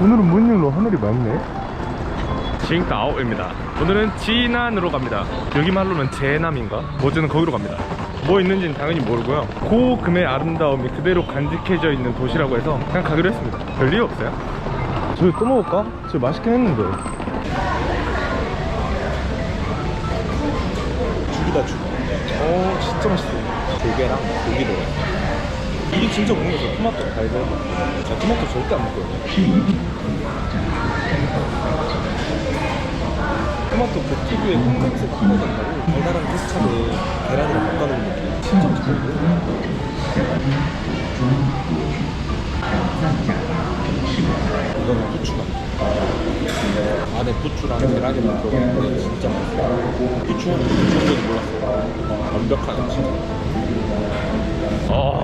오늘은 뭔 일로 하늘이 맑네? 칭따오입니다. 오늘은 진안으로 갑니다. 여기 말로는 제남인가? 어제는 거기로 갑니다. 뭐 있는지는 당연히 모르고요. 고금의 아름다움이 그대로 간직해져 있는 도시라고 해서 그냥 가기로 했습니다. 별일 없어요. 저기 또 먹을까? 저 맛있긴 했는데 죽이다 죽 어, 진짜 맛있어 조개랑 고기 들어 이게 진짜 거죠? 토마토 달걀 저 토마토 절대 안 먹거든요. 토마토 그 특유의 팍 나고? 달달한 케찹에 계란을 볶아놓은 느낌. 진짜 맛있거든요. 이거는 후추가 안에 부추랑 계란이랑 들어가는데 진짜 맛있어요. 부추는 부추인지 몰랐어요. 완벽한 음식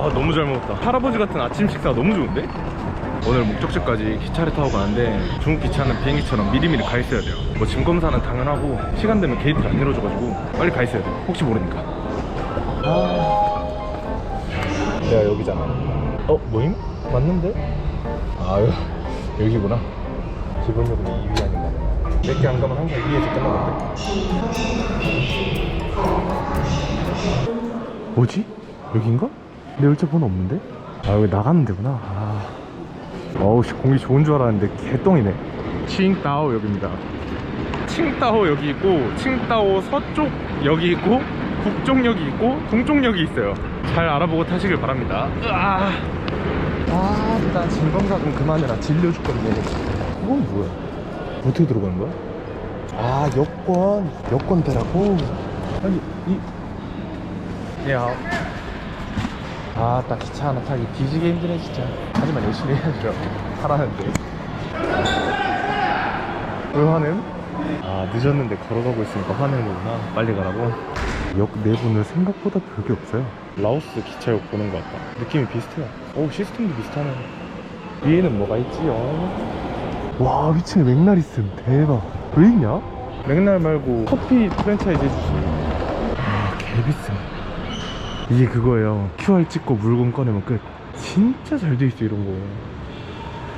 아 너무 잘 먹었다. 할아버지 같은 아침 식사가 너무 좋은데? 오늘 목적지까지 기차를 타고 가는데 중국 기차는 비행기처럼 미리미리 가 있어야 돼요. 뭐 짐 검사는 당연하고 시간 되면 게이트를 안 열어줘가지고 빨리 가 있어야 돼요. 혹시 모르니까. 내가 여기잖아 어? 모임? 맞는데? 아 여, 여기구나 기본적으로 2위 아닌가 몇개 안 가면 항상 2위에서 끝나는데 뭐지? 여긴가? 내 열차 번호 없는데? 아 여기 나가는 데구나 아. 어우 씨 공기 좋은 줄 알았는데 개똥이네 칭따오 역입니다. 칭따오 역이 있고 칭따오 서쪽 역이 있고 북쪽역이 있고 동쪽역이 있어요. 잘 알아보고 타시길 바랍니다. 으아. 아나 진검사 좀 그만해라 질려 죽겠네 그건 뭐야 어떻게 들어가는 거야? 아 여권 여권 대라고 아니 이 야. 아딱 기차 하나 타기 뒤지게 힘드네 진짜. 하지만 열심히 해야죠 하라는데. 왜 화냄? 아 늦었는데 걸어가고 있으니까 화내는 거구나. 빨리 가라고? 역 내부는 생각보다 별게 없어요. 라오스 기차역 보는 것 같다. 느낌이 비슷해요. 오 시스템도 비슷하네. 위에는 뭐가 있지요? 와 위층에 맥날 있음. 대박. 왜 있냐? 맥날 말고 커피 프랜차이즈 해주시 아 개비싸 이게 그거예요 QR 찍고 물건 꺼내면 끝 진짜 잘 돼 있어 이런 거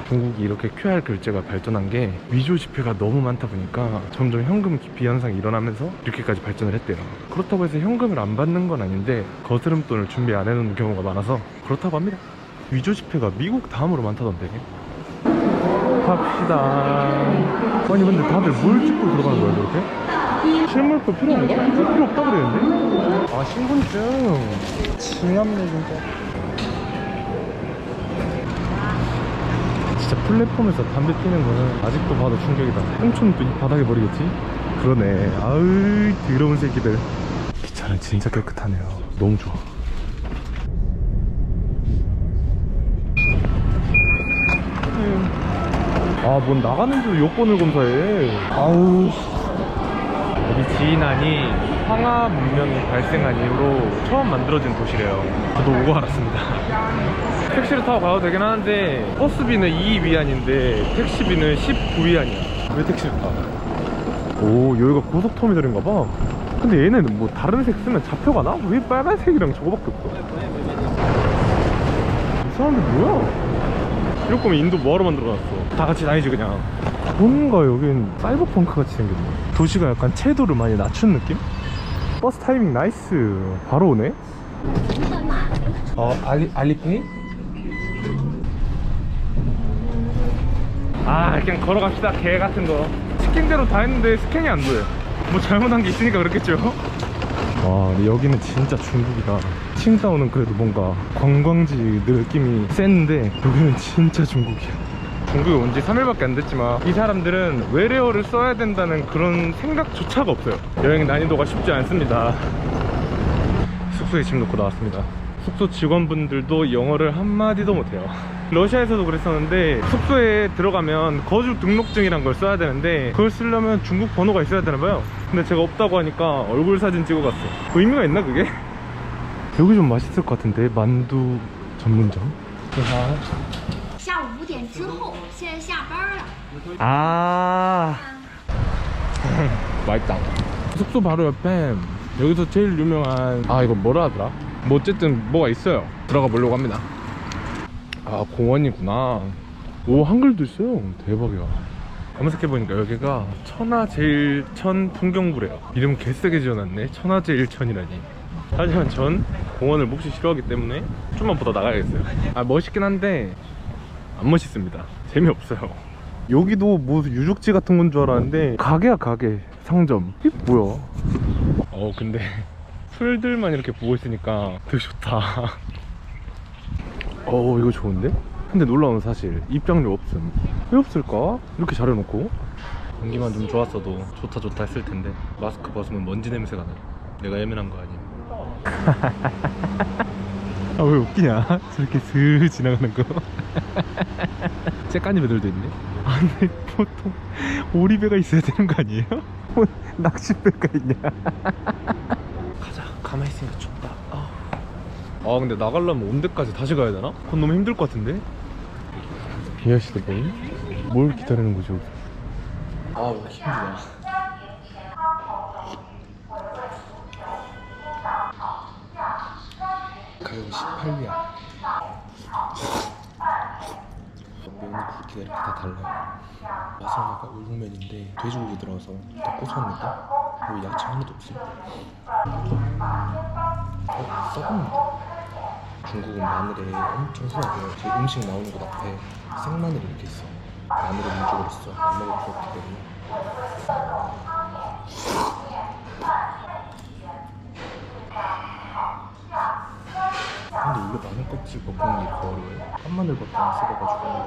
중국이 이렇게 QR 결제가 발전한 게 위조 지폐가 너무 많다 보니까 점점 현금 기피 현상이 일어나면서 이렇게까지 발전을 했대요. 그렇다고 해서 현금을 안 받는 건 아닌데 거스름돈을 준비 안 해놓는 경우가 많아서 그렇다고 합니다. 위조 지폐가 미국 다음으로 많다던데. 갑시다. 아니 근데 다들 뭘 찍고 들어가는 거야 그렇게? 실물표 필요한가? 필요 없다 그랬는데? 아 신분증 징합네 진짜 진짜 플랫폼에서 담배 피는 거는 아직도 봐도 충격이다. 꽁초는 또이 바닥에 버리겠지? 그러네. 아으, 더러운 새끼들. 기차는 진짜 깨끗하네요. 너무 좋아. 아, 뭔 나가는데도 여권을 검사해. 아우, 지인안이 황하 문명이 발생한 이후로 처음 만들어진 도시래요. 저도 오고 알았습니다. 택시를 타고 가도 되긴 하는데 버스비는 2 위안인데 택시비는 19위안이야. 왜 택시를 타? 오, 여기가 고속터미널인가 봐. 근데 얘네는 뭐 다른 색 쓰면 잡혀가나? 왜 빨간색이랑 저거밖에 없어? 이 사람들 뭐야? 이럴 거면 인도 뭐하러 만들어놨어? 다 같이 다니지 그냥. 뭔가 여긴 사이버펑크 같이 생겼네. 도시가 약간 채도를 많이 낮춘 느낌? 버스 타이밍 나이스. 바로 오네. 어, 알리, 알리페이? 아, 그냥 걸어갑시다. 개 같은 거. 시킨 대로 다 했는데 스캔이 안 돼. 뭐 잘못한 게 있으니까 그렇겠죠? 와, 여기는 진짜 중국이다. 칭다오는 그래도 뭔가 관광지 느낌이 센데 여기는 진짜 중국이야. 중국에 온 지 3일밖에 안 됐지만 이 사람들은 외래어를 써야 된다는 그런 생각조차가 없어요. 여행 난이도가 쉽지 않습니다. 숙소에 짐 놓고 나왔습니다. 숙소 직원분들도 영어를 한마디도 못해요. 러시아에서도 그랬었는데 숙소에 들어가면 거주 등록증이란 걸 써야 되는데 그걸 쓰려면 중국 번호가 있어야 되나봐요. 근데 제가 없다고 하니까 얼굴 사진 찍어갔어요. 의미가 있나 그게? 여기 좀 맛있을 것 같은데 만두 전문점? 之后，现在下班了。 아 맛있다 숙소 바로 옆에 여기서 제일 유명한 아 이거 뭐라 하더라 뭐 어쨌든 뭐가 있어요 들어가 보려고 합니다 아 공원이구나 오 한글도 있어요 대박이야 검색해보니까 여기가 천하제일천 풍경부래요 이름 개세게 지어놨네 천하제일천이라니 하지만 전 공원을 몹시 싫어하기 때문에 좀만 보다 나가야겠어요 아 멋있긴 한데 안 멋있습니다. 재미없어요. 여기도 뭐 유적지 같은 건 줄 알았는데 가게야 가게. 상점. 이게 뭐야? 어 근데 풀들만 이렇게 보고 있으니까 되게 좋다. 어 이거 좋은데? 근데 놀라운 사실. 입장료 없음. 왜 없을까? 이렇게 잘 해놓고. 공기만 좀 좋았어도 좋다 좋다 했을 텐데 마스크 벗으면 먼지 냄새가 나 내가 예민한 거 아니야 아 왜 웃기냐? 저렇게 슬 지나가는 거 째까니 배들도 있네 안에 보통 오리배가 있어야 되는 거 아니에요? 뭐 낚싯배가 있냐 가자 가만히 있으니까 춥다 아. 아 근데 나가려면 온대까지 다시 가야 되나? 그건 너무 힘들 것 같은데 이 아저씨들 뭐임? 뭘 기다리는 거지 여기서 아 힘들다 가격이 18리야 면이 굵기가 이렇게 다 달라요 마사마가 울면인데 돼지고기 더 고소한 느낌? 그리고 야채 하나도 없어요 어? 썩었는데? 중국은 마늘에 엄청 순하고요 지금 음식 나오는 곳 앞에 생마늘이 이렇게 있어 마늘을 있어 안 먹을 수 없기 때문에 근데 원래 마늘 껍질 벗기는 게더 어려워요 한 마늘밖에 안 써봐가지고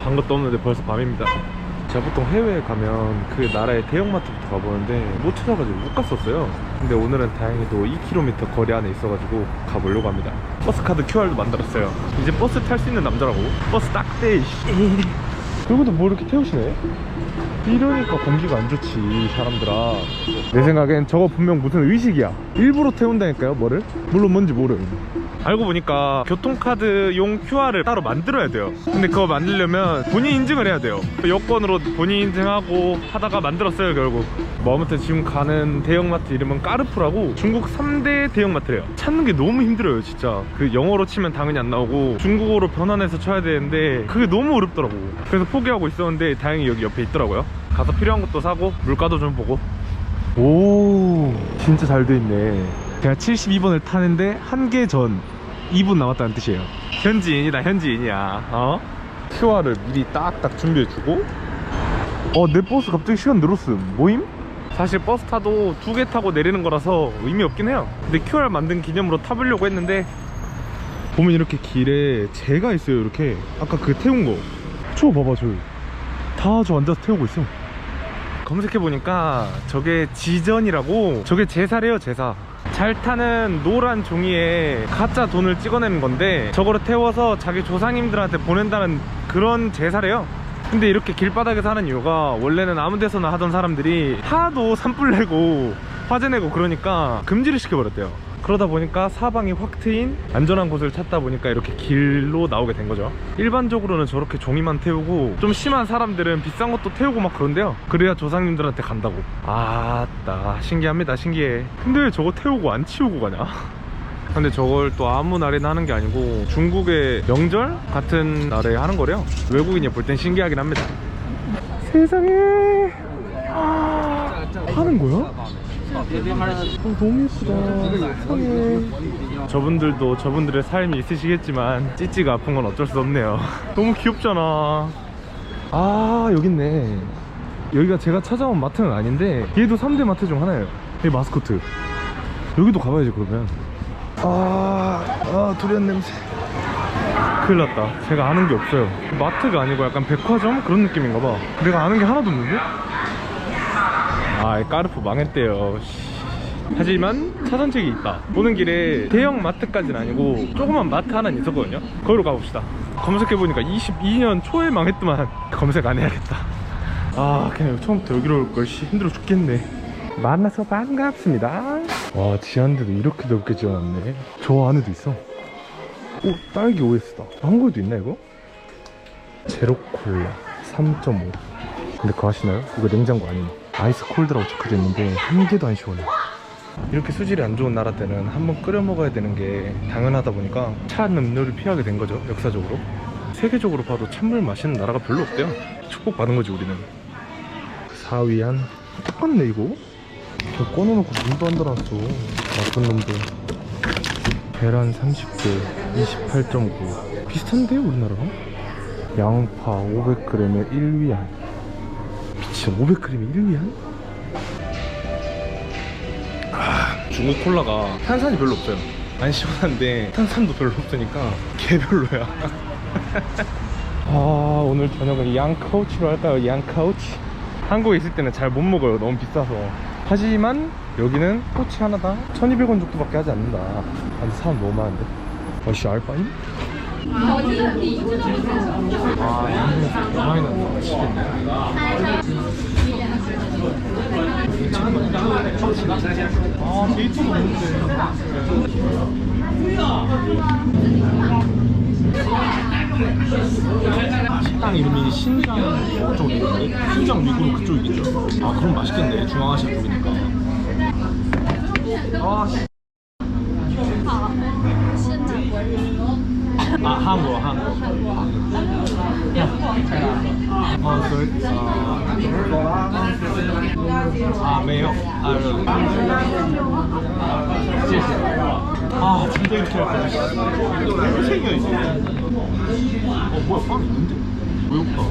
단 것도 없는데 벌써 밤입니다. 제가 보통 해외에 가면 그 나라의 대형마트부터 가보는데 못 찾아가지고 못 갔었어요. 근데 오늘은 다행히도 2km 거리 안에 있어가지고 가보려고 합니다. 버스 카드 QR도 만들었어요. 이제 버스 탈 수 있는 남자라고. 버스 딱대. 여기도 뭐 이렇게 태우시네? 이러니까 공기가 안 좋지 사람들아. 내 생각엔 저거 분명 무슨 의식이야. 일부러 태운다니까요 뭐를? 물론 뭔지 모름. 알고 보니까 교통카드용 QR을 따로 만들어야 돼요. 근데 그거 만들려면 본인 인증을 해야 돼요. 그 여권으로 본인 인증하고 하다가 만들었어요 결국 뭐 아무튼 지금 가는 대형마트 이름은 까르푸라고 중국 3대 대형마트래요. 찾는 게 너무 힘들어요 진짜. 그 영어로 치면 당연히 안 나오고 중국어로 변환해서 쳐야 되는데 그게 너무 어렵더라고. 그래서 포기하고 있었는데 다행히 여기 옆에 있더라고요. 가서 필요한 것도 사고 물가도 좀 보고. 오 진짜 잘 돼 있네. 제가 72번을 타는데 한 개 전 2분 남았다는 뜻이에요. 현지인이다 현지인이야. 어? QR을 미리 딱딱 준비해주고. 어내 버스 갑자기 시간 늘었음. 모임? 사실 버스 타도 두 개 타고 내리는 거라서 의미 없긴 해요. 근데 QR 만든 기념으로 타보려고 했는데 보면 이렇게 길에 재가 있어요 이렇게. 아까 그 태운 거. 저거 봐봐 저기 다 저 앉아서 태우고 있어. 검색해보니까 저게 지전이라고 저게 제사래요 제사. 잘 타는 노란 종이에 가짜 돈을 찍어내는 건데 저거를 태워서 자기 조상님들한테 보낸다는 그런 제사래요 근데 이렇게 길바닥에서 하는 이유가 원래는 아무 데서나 하던 사람들이 하도 산불 내고 화재 내고 그러니까 금지를 시켜버렸대요. 그러다 보니까 사방이 확 트인 안전한 곳을 찾다 보니까 이렇게 길로 나오게 된 거죠. 일반적으로는 저렇게 종이만 태우고 좀 심한 사람들은 비싼 것도 태우고 막 그런데요. 그래야 조상님들한테 간다고. 아따 신기합니다 신기해. 근데 왜 저거 태우고 안 치우고 가냐 근데 저걸 또 아무 날에나 하는 게 아니고 중국의 명절 같은 날에 하는 거래요. 외국인이 볼 땐 신기하긴 합니다. 세상에! 아, 하는 거야? 어, 너무 예쁘다. 세상에. 저분들도 저분들의 삶이 있으시겠지만 찌찌가 아픈 건 어쩔 수 없네요. 너무 귀엽잖아. 아 여기 있네. 여기가 제가 찾아온 마트는 아닌데 얘도 3대 마트 중 하나예요. 이 마스코트. 여기도 가봐야지 그러면 아, 아 두리안 냄새. 큰일 났다. 제가 아는 게 없어요. 마트가 아니고 약간 백화점? 그런 느낌인가 봐. 내가 아는 게 하나도 없는데? 아 까르푸 망했대요. 씨. 하지만 차선책이 있다. 오는 길에 대형 마트까지는 아니고 조그만 마트 하나는 있었거든요. 거기로 가봅시다. 검색해보니까 22년 초에 망했더만 검색 안 해야겠다. 아 그냥 처음부터 여기로 올걸 힘들어 죽겠네. 만나서 반갑습니다 와 지하인데도 이렇게 넓게 지어놨네. 저 안에도 있어. 오 딸기 OS다. 한국에도 있나 이거? 제로콜라 3.5 근데 그거 아시나요? 이거 냉장고 아니에요. 아이스 콜드라고 적혀져 있는데 한 개도 안 시원해. 이렇게 수질이 안 좋은 나라 때는 한번 끓여 먹어야 되는 게 당연하다 보니까 차 음료를 피하게 된 거죠 역사적으로. 세계적으로 봐도 찬물 마시는 나라가 별로 없대요. 축복받은 거지 우리는. 사위안. 똑같네 이거 저 꺼내놓고 물도 안 달았어. 나쁜 놈들. 계란 30개 28.9 비슷한데요 우리나라랑? 양파 500g에 1위안. 미친 500g에 1위안? 아, 중국 콜라가 탄산이 별로 없어요. 안 시원한데 탄산도 별로 없으니까 개별로야. 아 오늘 저녁은 양코치로 할까요? 양코치? 한국에 있을 때는 잘 못 먹어요. 너무 비싸서 하지만 여기는 코치 하나당 1200원 정도밖에 하지 않는다. 아 근데 사람 너무 많은데? 아씨 알바임? 아 많이 난다. 미치겠네. 아 데이터도 없는데 식당 이름이 신장 쪽이거든요 신장 미군 그쪽이겠죠? 아 그럼 맛있겠네. 중앙아시아 쪽이니까. 아 씨. 아 한국 한국 어. 저희 아 매요? 아아 진짜 이렇게 할 거야 이거 생겨 이제 어 뭐야 빵 있는데? 왜 없다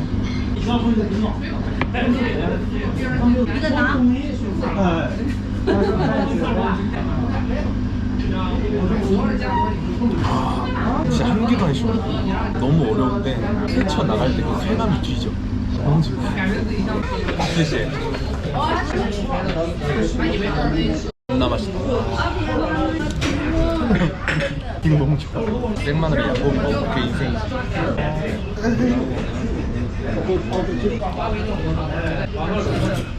진짜 한 개도 안 쉬워 너무 어려운데 헤쳐 나갈 때그 쾌감이 뒤져. 뭔지 그치 존나 맛있다 이거 너무 좋아 생마늘에 양고기 먹으면 그게 인생이지.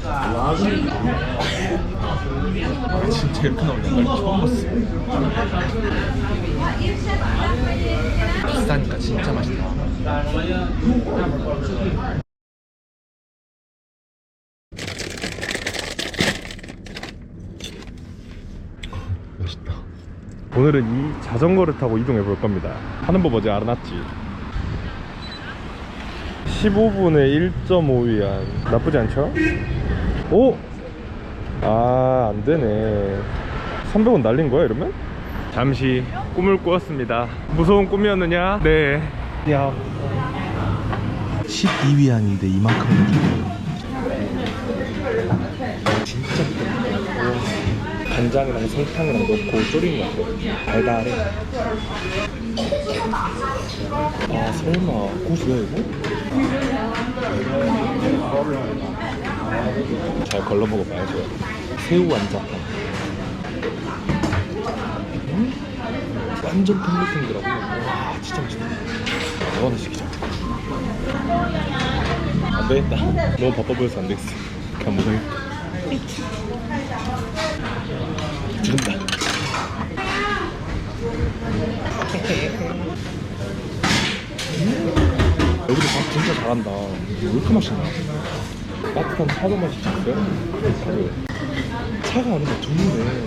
아, 진짜 이렇게 나오는 걸 처음 봤어. 비싸니까 진짜 맛있다. 오늘은 이 자전거를 타고 이동해 볼 겁니다. 하는 법 어제 알아놨지? 15분에 1.5위안. 나쁘지 않죠? 오! 아, 안 되네. 300원 날린 거야, 이러면? 잠시 꿈을 꾸었습니다. 무서운 꿈이었느냐? 네. 야. 12위안인데 이만큼은 좀 간장이랑 설탕이랑 넣고 졸인 것 같아요. 달달해. 아 설마 고수야 이거? 잘 걸러 먹어봐야죠. 새우 완자탕. 음? 완전 탱글탱글하고 와 진짜 맛있다. 이거 하나 시키자. 안 되겠다. 너무 바빠 보여서 안 되겠어. 그냥 못하겠다. 죽는다. 여기도 밥 진짜 잘한다. 왜 이렇게 맛있나? 따뜻한 차도 맛있었어요? 다들. 차가 아니라 좋네.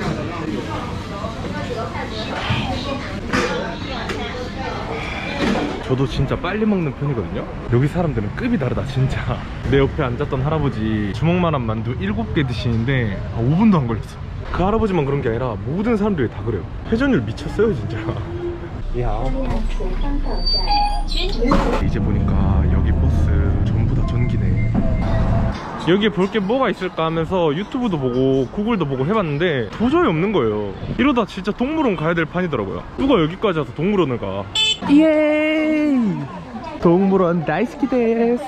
저도 진짜 빨리 먹는 편이거든요. 여기 사람들은 급이 다르다, 진짜. 내 옆에 앉았던 할아버지 주먹만한 만두 7개 드시는데 아, 5분도 안 걸렸어. 그 할아버지만 그런 게 아니라 모든 사람들이 다 그래요. 회전율 미쳤어요, 진짜. 야. 이제 보니까 여기 버스 전부 다 전기네. 여기에 볼 게 뭐가 있을까 하면서 유튜브도 보고 구글도 보고 해봤는데 도저히 없는 거예요. 이러다 진짜 동물원 가야 될 판이더라고요. 누가 여기까지 와서 동물원을 가? 예! 동물원 다이스키 데스.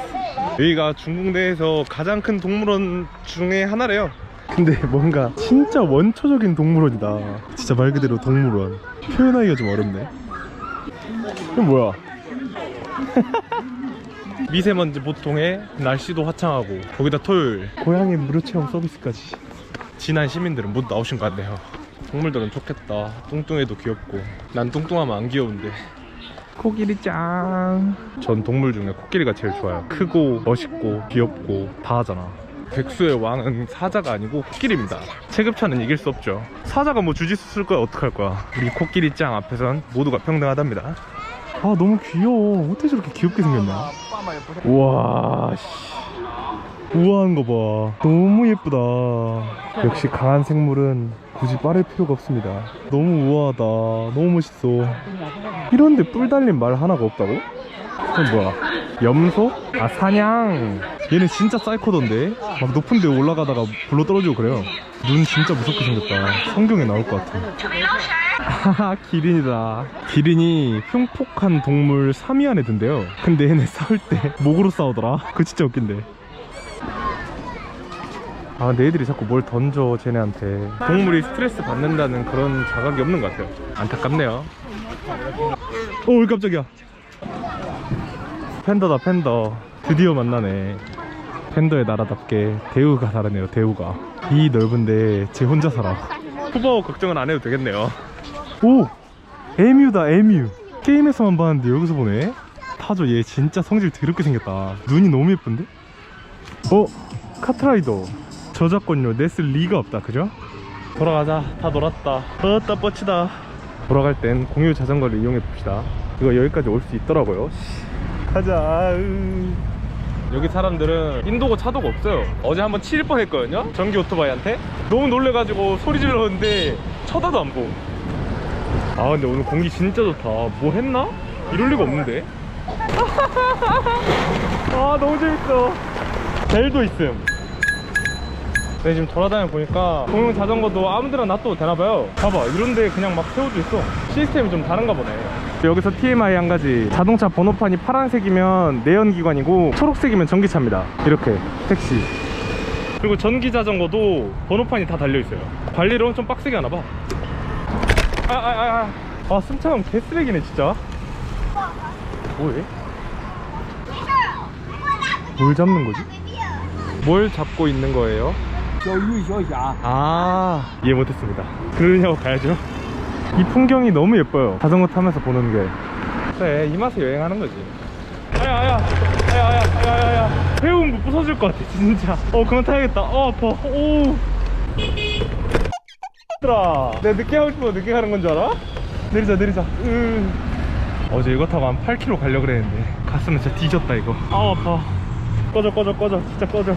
여기가 중국 내에서 가장 큰 동물원 중에 하나래요. 근데 뭔가 진짜 원초적인 동물원이다. 진짜 말 그대로 동물원. 표현하기가 좀 어렵네. 이건 뭐야? 미세먼지 보통에 날씨도 화창하고 거기다 토요일 고양이 무료 체험 서비스까지 진한 시민들은 모두 나오신 것 같네요 동물들은 좋겠다 뚱뚱해도 귀엽고 난 뚱뚱하면 안 귀여운데 코끼리 짱. 전 동물 중에 코끼리가 제일 좋아요. 크고 멋있고 귀엽고 다 하잖아. 백수의 왕은 사자가 아니고 코끼리입니다. 체급차는 이길 수 없죠. 사자가 뭐 주짓수 쓸 거야 어떡할 거야. 우리 코끼리 짱 앞에선 모두가 평등하답니다. 아 너무 귀여워. 어떻게 저렇게 귀엽게 생겼나? 우와 씨. 우아한 거 봐. 너무 예쁘다. 역시 강한 생물은 굳이 빠를 필요가 없습니다. 너무 우아하다. 너무 멋있어. 이런데 뿔 달린 말 하나가 없다고? 그건 뭐야? 염소? 아 사냥. 얘는 진짜 사이코던데. 막 높은 데 올라가다가 불러 떨어지고 그래요. 눈 진짜 무섭게 생겼다. 성경에 나올 것 같아. 기린이다. 기린이 흉폭한 동물 3위 안에 든대요. 근데 얘네 싸울 때 목으로 싸우더라. 그거 진짜 웃긴데. 아 근데 애들이 자꾸 뭘 던져 쟤네한테 동물이 스트레스 받는다는 그런 자각이 없는 것 같아요 안타깝네요 오 깜짝이야 팬더다 팬더 드디어 만나네 팬더의 나라답게 대우가 다르네요 대우가. 이 넓은데 쟤 혼자 살아. 후보 걱정은 안 해도 되겠네요. 오! 에뮤다 에뮤. 게임에서만 봤는데 여기서 보네. 타조 얘 진짜 성질 더럽게 생겼다. 눈이 너무 예쁜데? 어? 카트라이더. 저작권료 냈을 리가 없다 그죠? 돌아가자. 다 놀았다. 어따 뻗치다. 돌아갈 땐 공유 자전거를 이용해 봅시다. 이거 여기까지 올 수 있더라고요. 씨. 가자. 으. 여기 사람들은 인도고 차도가 없어요. 어제 한번 치일 뻔했거든요 전기 오토바이한테. 너무 놀래가지고 소리 질렀는데 쳐다도 안보아 근데 오늘 공기 진짜 좋다. 뭐 했나? 이럴 리가 없는데. 아 너무 재밌어. 벨도 있음. 네, 지금 돌아다녀 보니까 공용 자전거도 아무데나 놔둬도 되나봐요. 봐봐 이런데 그냥 막 세워져 있어. 시스템이 좀 다른가 보네 여기서 TMI 한 가지. 자동차 번호판이 파란색이면 내연기관이고 초록색이면 전기차입니다. 이렇게. 택시. 그리고 전기 자전거도 번호판이 다 달려있어요. 관리를 엄청 빡세게 하나봐. 아 아아아. 아, 아, 승차감 개쓰레기네 진짜. 뭐해? 뭘 잡는 거지? 뭘 잡고 있는 거예요? 아 이해 못했습니다. 그러냐고 가야죠 이 풍경이 너무 예뻐요. 자전거 타면서 보는 게. 그래 이 맛에 여행하는 거지. 아야 아야 아야 아야 아야 아야 배움 부서질 것 같아 진짜. 어 그만 타야겠다. 어 아파. 오. 얘들아 내가 늦게 하고 싶어서 늦게 가는 건 줄 알아? 내리자 내리자. 으. 어제 이거 타고 한 8km 가려고 그랬는데 가슴은 진짜 뒤졌다 이거. 아 아파. 꺼져 꺼져 꺼져. 진짜 꺼져.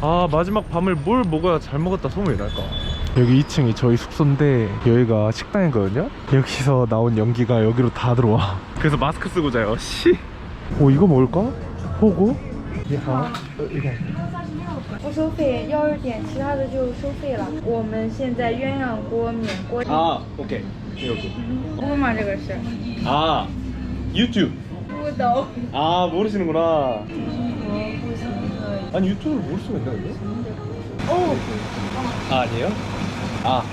아 마지막 밤을 뭘 먹어야 잘 먹었다 소문이 날까 여기 2층이 저희 숙소인데 여기가 식당이거든요 여기서 나온 연기가 여기로 다 들어와 그래서 마스크 쓰고 자요 씨. 오 이거 먹을까? 호구? 야 이거 不收费，要是点其他的就收费了。我们现在鸳鸯锅、免锅， 아 오케이 여기 不吗？这个是 아 유튜브 不懂。 아 모르시는구나 아니 유튜브를 모를 수가 있나 근데? 아 아니에요? 식당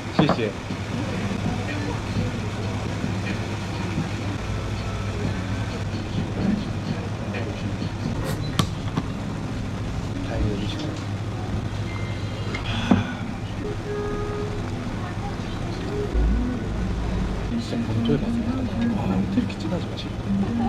진짜 와 어떻게 이렇게 진하지 맛이 고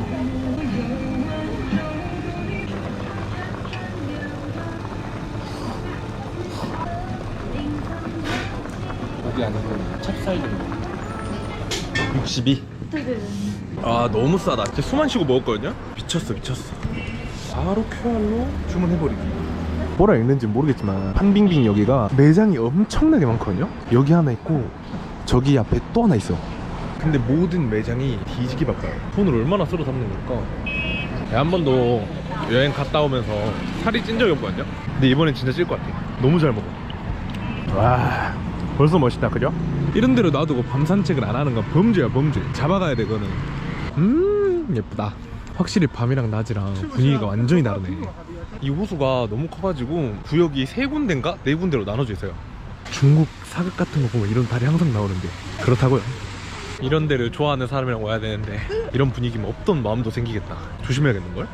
아니고 찹쌀입니다. 62. 아 너무 싸다. 진짜 숨만 쉬고 먹었거든요. 미쳤어 미쳤어. 바로 QR로 주문해버리기. 뭐라 읽는지 모르겠지만 판빙빙 여기가 매장이 엄청나게 많거든요. 여기 하나 있고 저기 앞에 또 하나 있어. 근데 모든 매장이 뒤지기 바빠요. 돈을 얼마나 쓸어 담는 걸까? 한 번도 여행 갔다 오면서 살이 찐 적이 없거든요. 근데 이번엔 진짜 찔 것 같아. 너무 잘 먹어. 와. 벌써 멋있다 그죠? 이런 데로 놔두고 밤 산책을 안 하는 건 범죄야 범죄. 잡아가야 돼 그거는. 음 예쁘다. 확실히 밤이랑 낮이랑 분위기가 완전히 다르네. 이 호수가 너무 커가지고 구역이 세 군데인가? 네 군데로 나눠져 있어요. 중국 사극 같은 거 보면 이런 달이 항상 나오는데. 그렇다고요? 이런 데를 좋아하는 사람이랑 와야 되는데 이런 분위기면 없던 마음도 생기겠다. 조심해야겠는걸?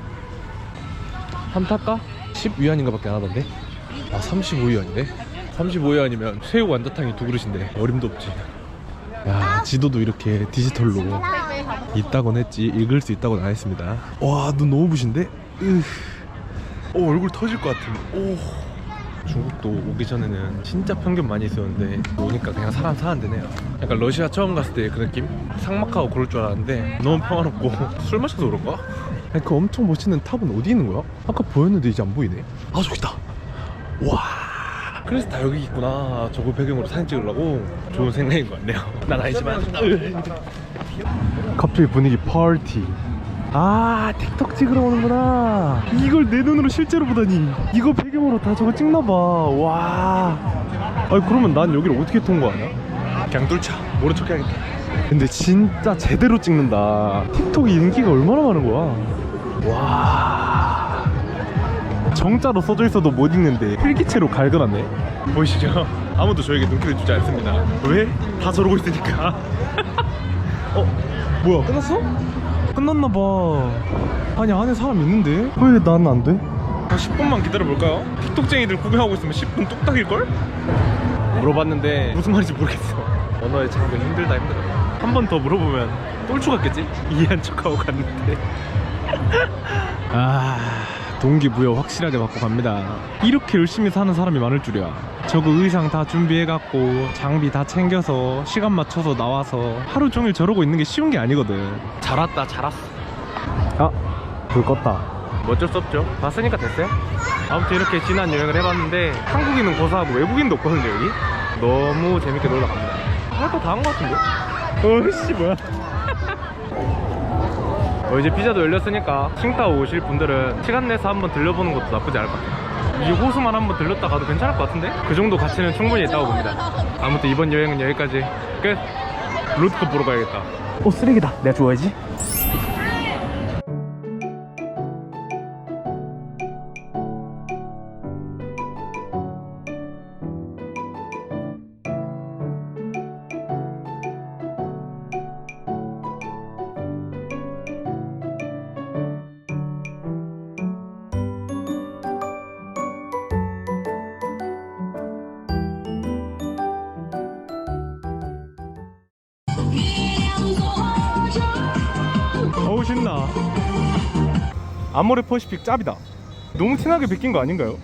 한 탈까? 10위안인가 밖에 안 하던데? 아 35위안이네 35위안이면 새우 완자탕이 두 그릇인데 어림도 없지. 야 지도도 이렇게 디지털로 있다곤 했지 읽을 수 있다곤 안 했습니다. 와 눈 너무 부신데? 으. 오 얼굴 터질 것 같은. 오. 중국도 오기 전에는 진짜 편견 많이 있었는데 오니까 그냥 사람 사는 데네요. 약간 러시아 처음 갔을 때 그 느낌? 삭막하고 그럴 줄 알았는데 너무 평화롭고 술 마셔서 그런가? 아니, 그 엄청 멋있는 탑은 어디 있는 거야? 아까 보였는데 이제 안 보이네. 아 저기 있다. 와 그래서 다 여기 있구나. 저거 배경으로 사진 찍으려고. 좋은 생각인 것 같네요. 난 아니지만. 갑자기 분위기 파티. 아 틱톡 찍으러 오는구나. 이걸 내 눈으로 실제로 보다니. 이거 배경으로 다 저거 찍나봐. 와. 아니 그러면 난 여기를 어떻게 통과하냐 그냥 뚫자. 모른 척 해야겠다. 근데 진짜 제대로 찍는다. 틱톡이 인기가 얼마나 많은 거야? 와 정자로 써져 있어도 못 읽는데 필기체로 갈겨놨네 보이시죠? 아무도 저에게 눈길을 주지 않습니다 왜? 다 저러고 있으니까 어? 뭐야 끝났어? 끝났나봐 아니 안에 사람 있는데 왜 난 안 돼? 한 10분만 기다려볼까요? 틱톡쟁이들 구경하고 있으면 10분 뚝딱일걸? 물어봤는데 무슨 말인지 모르겠어 언어의 장벽 힘들다 힘들어 한 번 더 물어보면 똘추 같겠지? 이해한 척하고 갔는데 아 동기부여 확실하게 받고 갑니다. 이렇게 열심히 사는 사람이 많을 줄이야. 저거 의상 다 준비해갖고 장비 다 챙겨서 시간 맞춰서 나와서 하루 종일 저러고 있는 게 쉬운 게 아니거든. 잘 왔다 잘 왔어. 아, 불 껐다. 뭐 어쩔 수 없죠. 봤으니까 됐어요. 아무튼 이렇게 지난 여행을 해봤는데 한국인은 고사하고 외국인도 없거든요 여기. 너무 재밌게 놀러 갑니다. 할 거 다 한 거 같은데? 어이씨 뭐야 어, 이제 피자도 열렸으니까 칭타오 오실 분들은 시간 내서 한번 들려보는 것도 나쁘지 않을 것 같아요. 이 호수만 한번 들렀다 가도 괜찮을 것 같은데? 그 정도 가치는 충분히 있다고 봅니다. 아무튼 이번 여행은 여기까지. 끝. 로드컵 보러 가야겠다. 어 쓰레기다. 내가 주워야지 아모레 퍼시픽 짭이다 너무 티나게 베낀 거 아닌가요?